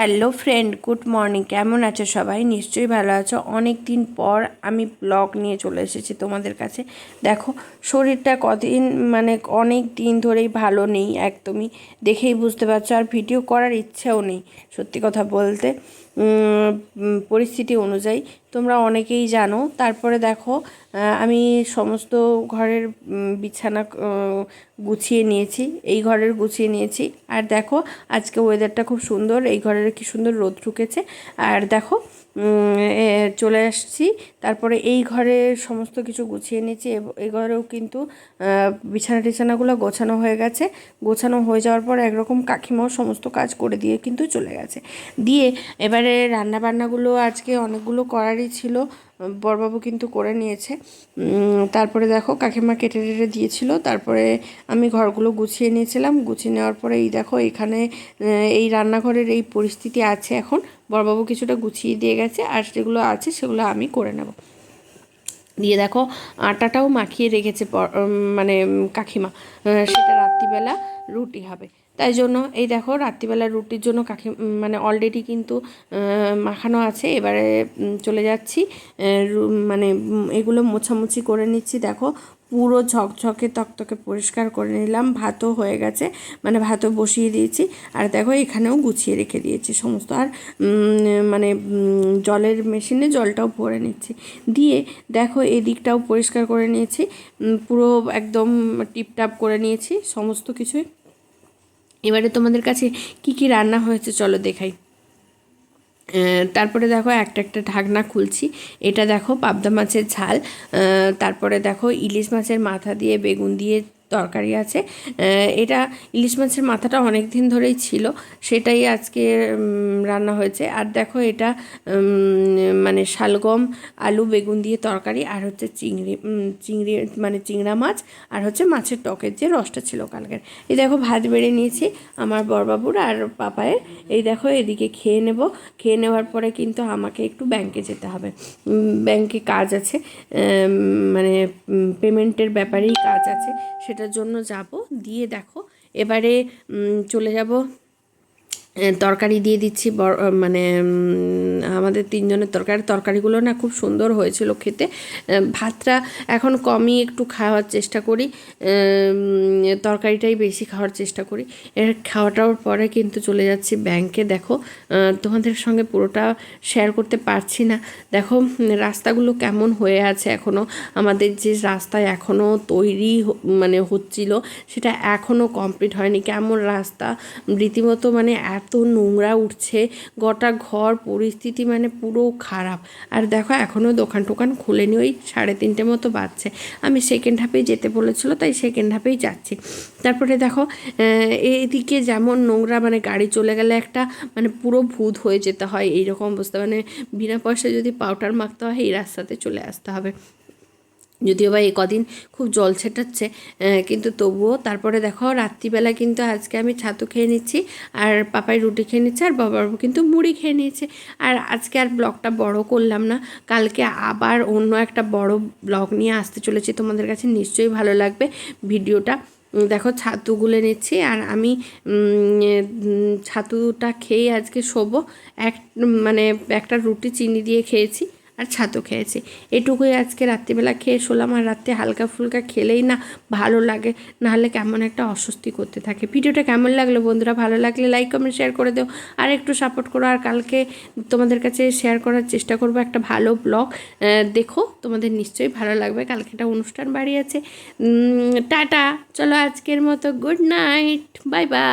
Hello friend good morning কেমন আছো সবাই? নিশ্চয়ই ভালো আছো। অনেক দিন পর আমি ব্লগ নিয়ে চলে এসেছি তোমাদের কাছে। দেখো, শরীরটা কদিন মানে অনেক দিন ধরেই ভালো নেই একদমই। দেখেই বুঝতে পারছ, আর ভিডিও করার ইচ্ছেও নেই। সত্যি কথা বলতে পরিস্থিতি অনুযায়ী তোমরা অনেকেই জানো। তারপরে দেখো আমি সমস্ত ঘরের বিছানা গুছিয়ে নিয়েছি। এই ঘরের গুছিয়ে নিয়েছি। আর দেখো, আজকে ওয়েদারটা খুব সুন্দর। এই ঘরের কি সুন্দর রোদ ঢুকেছে। আর দেখো চলে আসছি। তারপরে এই ঘরে সমস্ত কিছু গুছিয়ে নিয়েছি এই ঘরেও কিন্তু বিছানা টিছানাগুলো গোছানো হয়ে গেছে। গোছানো হয়ে যাওয়ার পর একরকম কাকিমাও সমস্ত কাজ করে দিয়ে কিন্তু চলে গেছে। দিয়ে এবারে রান্না বান্নাগুলো আজকে অনেকগুলো করারই ছিল। বরবাবু কিন্তু করে নিয়েছে। তারপরে দেখো, কাকিমা কেটে টেটে দিয়েছিল। তারপরে আমি ঘরগুলো গুছিয়ে নিয়েছিলাম। গুছিয়ে নেওয়ার পরে এই দেখো, এখানে এই রান্নাঘরের এই পরিস্থিতি আছে এখন। বরবাবু কিছুটা গুছিয়ে দিয়ে গেছে আর যেগুলো আছে সেগুলো আমি করে নেব। দিয়ে দেখো, আটাটাও মাখিয়ে রেখেছে মানে কাকিমা। সেটা রাত্রিবেলা। রুটি হবে। তাই জন্য এই দেখো রাত্রিবেলা রুটির জন্য কাকি মানে অলরেডি কিন্তু মাখানো আছে। এবারে চলে যাচ্ছি। মানে এগুলো মোছামুছি করে নিচ্ছি। দেখো পুরো ঝকঝকে তকতকে পরিষ্কার করে নিলাম। ভাতও হয়ে গেছে মানে ভাতও বসিয়ে দিয়েছি। আর দেখো, এখানেও গুছিয়ে রেখে দিয়েছি সমস্ত। আর মানে জলের মেশিনে জলটাও ভরে নিচ্ছি। দিয়ে দেখো, এদিকটাও পরিষ্কার করে নিয়েছি। পুরো একদম টিপটাপ করে নিয়েছি সমস্ত কিছুই। এবারে তোমাদের কাছে কি কি রান্না হয়েছে চলো দেখাই। তারপরে দেখো একটা একটা ঢাকনা খুলছি। এটা দেখো পাবদা মাছের ঝাল। তারপরে দেখো ইলিশ মাছের মাথা দিয়ে বেগুন দিয়ে তরকারি আছে। এটা ইলিশ মাছের মাথাটা অনেক দিন ধরেই ছিল, সেটাই আজকে রান্না হয়েছে। আর দেখো এটা মানে শালগম, আলু, বেগুন দিয়ে তরকারি, আর হচ্ছে চিংড়ি চিংড়ি মানে চিংড়া মাছ, আর হচ্ছে মাছের টকের যে রসটা ছিল কালকের। এই দেখো ভাত বেড়ে নিয়েছি আমার বরবাবুর আর পাপায়ের। এই দেখো এদিকে খেয়ে নেব। খেয়ে নেওয়ার পরে কিন্তু আমাকে একটু ব্যাংকে যেতে হবে। ব্যাংকে কাজ আছে মানে পেমেন্টের ব্যাপারেই কাজ আছে সেটার জন্য যাব দিয়ে দেখো এবারে চলে যাব তরকারি দিয়ে দিচ্ছি মানে আমাদের তিনজনের তরকারি। তরকারিগুলো না খুব সুন্দর হয়েছিল খেতে। ভাতটা এখন কমই একটু খাওয়ার চেষ্টা করি। তরকারিটাই বেশি খাওয়ার চেষ্টা করি। এর খাওয়াটার পরে কিন্তু চলে যাচ্ছি ব্যাংকে। দেখো তোমাদের সঙ্গে পুরোটা শেয়ার করতে পারছি না। দেখো রাস্তাগুলো কেমন হয়ে আছে এখনও আমাদের যে রাস্তায় এখনও তৈরি মানে হচ্ছিল, সেটা এখনও কমপ্লিট হয়নি। কেমন রাস্তা? রীতিমতো মানে নোংরা উঠছে গোটা ঘর পরিস্থিতি মানে পুরো খারাপ। আর দেখো এখনও দোকান টোকান খুলেনি ওই সাড়ে তিনটে মতো বাজছে। আমি সেকেন্ড হাফেই যেতে বলেছিল তাই সেকেন্ড হাফেই যাচ্ছি। তারপরে দেখো আহ, এইদিকে যেমন নোংরা মানে গাড়ি চলে গেলে একটা মানে পুরো ভূত হয়ে যেতে হয় এইরকম অবস্থা। মানে বিনা পয়সায় যদি পাউডার মাখতে হয় এই রাস্তাতে চলে আসতে হবে। যদিও বা এই কদিন খুব জল ছেটাচ্ছে কিন্তু তবুও তারপরে দেখো রাত্রিবেলা কিন্তু আজকে আমি ছাতু খেয়ে নিচ্ছি, আর পাপাই রুটি খেয়ে নিচ্ছে, আর বাবার কিন্তু মুড়ি খেয়ে নিয়েছে। আর আজকে আর ব্লগটা বড় করলাম না, কালকে আবার অন্য একটা বড় ব্লগ নিয়ে আসতে চলেছি, তোমাদের কাছে নিশ্চয়ই ভালো লাগবে ভিডিওটা। দেখো ছাতু গুলে নিচ্ছি, আর আমি ছাতুটা খেয়ে আজকে শোবো, এক মানে একটা রুটি চিনি দিয়ে খেয়েছি। আর ছাতু খেয়েছি। এটুকুই আজকে রাত্রিবেলা খেয়ে শোলাম আর রাত্রে হালকা ফুলকা খেলেই না ভালো লাগে, নাহলে কেমন একটা অস্বস্তি করতে থাকে। ভিডিওটা কেমন লাগল বন্ধুরা? ভালো লাগলে লাইক কমেন্ট শেয়ার করে দেও। আর একটু সাপোর্ট করো। আর কালকে তোমাদের কাছে শেয়ার করার চেষ্টা করব একটা ভালো ব্লগ দেখো, তোমাদের নিশ্চয়ই ভালো লাগবে। কালকে একটা অনুষ্ঠান বাড়ি আছে। টাটা। চলো আজকের মতো গুড নাইট বাই বাই